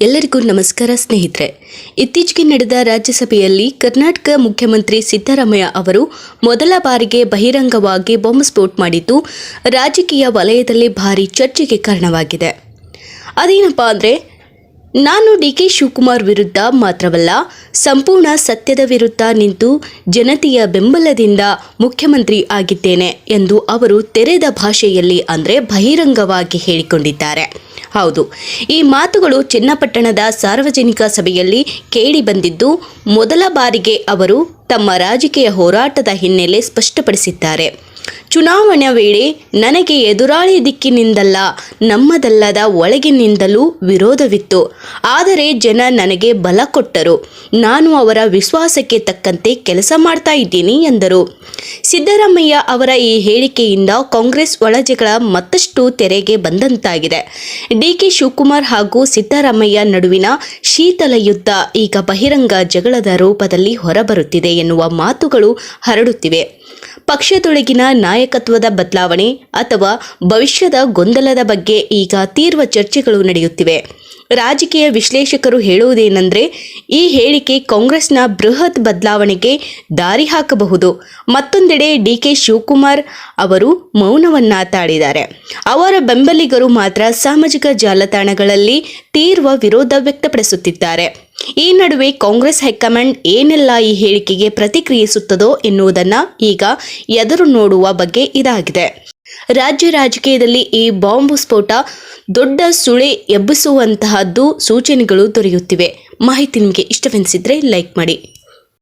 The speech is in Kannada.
ಎಲ್ಲರಿಗೂ ನಮಸ್ಕಾರ ಸ್ನೇಹಿತರೆ. ಇತ್ತೀಚೆಗೆ ನಡೆದ ರಾಜ್ಯಸಭೆಯಲ್ಲಿ ಕರ್ನಾಟಕ ಮುಖ್ಯಮಂತ್ರಿ ಸಿದ್ದರಾಮಯ್ಯ ಅವರು ಮೊದಲ ಬಾರಿಗೆ ಬಹಿರಂಗವಾಗಿ ಬಾಂಬ್ ಸ್ಫೋಟ್ ಮಾಡಿದ್ದು ರಾಜಕೀಯ ವಲಯದಲ್ಲಿ ಭಾರಿ ಚರ್ಚೆಗೆ ಕಾರಣವಾಗಿದೆ. ಅದೇನಪ್ಪ ಅಂದರೆ ನಾನು ಡಿ ಕೆ ಶಿವಕುಮಾರ್ ವಿರುದ್ಧ ಮಾತ್ರವಲ್ಲ, ಸಂಪೂರ್ಣ ಸತ್ಯದ ವಿರುದ್ಧ ನಿಂತು ಜನತೆಯ ಬೆಂಬಲದಿಂದ ಮುಖ್ಯಮಂತ್ರಿ ಆಗಿದ್ದೇನೆ ಎಂದು ಅವರು ತೆರೆದ ಭಾಷೆಯಲ್ಲಿ ಅಂದರೆ ಬಹಿರಂಗವಾಗಿ ಹೇಳಿಕೊಂಡಿದ್ದಾರೆ. ಹೌದು, ಈ ಮಾತುಗಳು ಚನ್ನಪಟ್ಟಣದ ಸಾರ್ವಜನಿಕ ಸಭೆಯಲ್ಲಿ ಕೇಳಿ ಬಂದಿದ್ದು, ಮೊದಲ ಬಾರಿಗೆ ಅವರು ತಮ್ಮ ರಾಜಕೀಯ ಹೋರಾಟದ ಹಿನ್ನೆಲೆ ಸ್ಪಷ್ಟಪಡಿಸಿದ್ದಾರೆ. ಚುನಾವಣೆ ವೇಳೆ ನನಗೆ ಎದುರಾಳಿ ದಿಕ್ಕಿನಿಂದಲ್ಲ, ನಮ್ಮದಲ್ಲದ ಒಳಗಿನಿಂದಲೂ ವಿರೋಧವಿತ್ತು. ಆದರೆ ಜನ ನನಗೆ ಬಲ ಕೊಟ್ಟರು. ನಾನು ಅವರ ವಿಶ್ವಾಸಕ್ಕೆ ತಕ್ಕಂತೆ ಕೆಲಸ ಮಾಡ್ತಾ ಇದ್ದೀನಿ ಎಂದರು. ಸಿದ್ದರಾಮಯ್ಯ ಅವರ ಈ ಹೇಳಿಕೆಯಿಂದ ಕಾಂಗ್ರೆಸ್ ಒಳಜಗಳ ಮತ್ತಷ್ಟು ತೆರೆಗೆ ಬಂದಂತಾಗಿದೆ. ಡಿಕೆ ಶಿವಕುಮಾರ್ ಹಾಗೂ ಸಿದ್ದರಾಮಯ್ಯ ನಡುವಿನ ಶೀತಲ ಯುದ್ಧ ಈಗ ಬಹಿರಂಗ ಜಗಳದ ರೂಪದಲ್ಲಿ ಹೊರಬರುತ್ತಿದೆ ಎನ್ನುವ ಮಾತುಗಳು ಹರಡುತ್ತಿವೆ. ಪಕ್ಷದೊಳಗಿನ ನಾಯಕತ್ವದ ಬದಲಾವಣೆ ಅಥವಾ ಭವಿಷ್ಯದ ಗೊಂದಲದ ಬಗ್ಗೆ ಈಗ ತೀವ್ರ ಚರ್ಚೆಗಳು ನಡೆಯುತ್ತಿವೆ. ರಾಜಕೀಯ ವಿಶ್ಲೇಷಕರು ಹೇಳುವುದೇನೆಂದರೆ, ಈ ಹೇಳಿಕೆ ಕಾಂಗ್ರೆಸ್ನ ಬೃಹತ್ ಬದಲಾವಣೆಗೆ ದಾರಿ ಹಾಕಬಹುದು. ಮತ್ತೊಂದೆಡೆ ಡಿ ಕೆ ಶಿವಕುಮಾರ್ ಅವರು ಮೌನವನ್ನ ತಾಳಿದ್ದಾರೆ. ಅವರ ಬೆಂಬಲಿಗರು ಮಾತ್ರ ಸಾಮಾಜಿಕ ಜಾಲತಾಣಗಳಲ್ಲಿ ತೀವ್ರ ವಿರೋಧ ವ್ಯಕ್ತಪಡಿಸುತ್ತಿದ್ದಾರೆ. ಈ ನಡುವೆ ಕಾಂಗ್ರೆಸ್ ಹೈಕಮಾಂಡ್ ಏನೆಲ್ಲ ಈ ಹೇಳಿಕೆಗೆ ಪ್ರತಿಕ್ರಿಯಿಸುತ್ತದೋ ಎನ್ನುವುದನ್ನ ಈಗ ಎದುರು ನೋಡುವ ಬಗ್ಗೆ ಇದಾಗಿದೆ. ರಾಜ್ಯ ರಾಜಕೀಯದಲ್ಲಿ ಈ ಬಾಂಬ್ ಸ್ಫೋಟ ದೊಡ್ಡ ಸುಳೆ ಎಬ್ಬಿಸುವಂತಹದ್ದು ಸೂಚನೆಗಳು ದೊರೆಯುತ್ತಿವೆ. ಮಾಹಿತಿ ನಿಮಗೆ ಇಷ್ಟವೆನಿಸಿದ್ರೆ ಲೈಕ್ ಮಾಡಿ.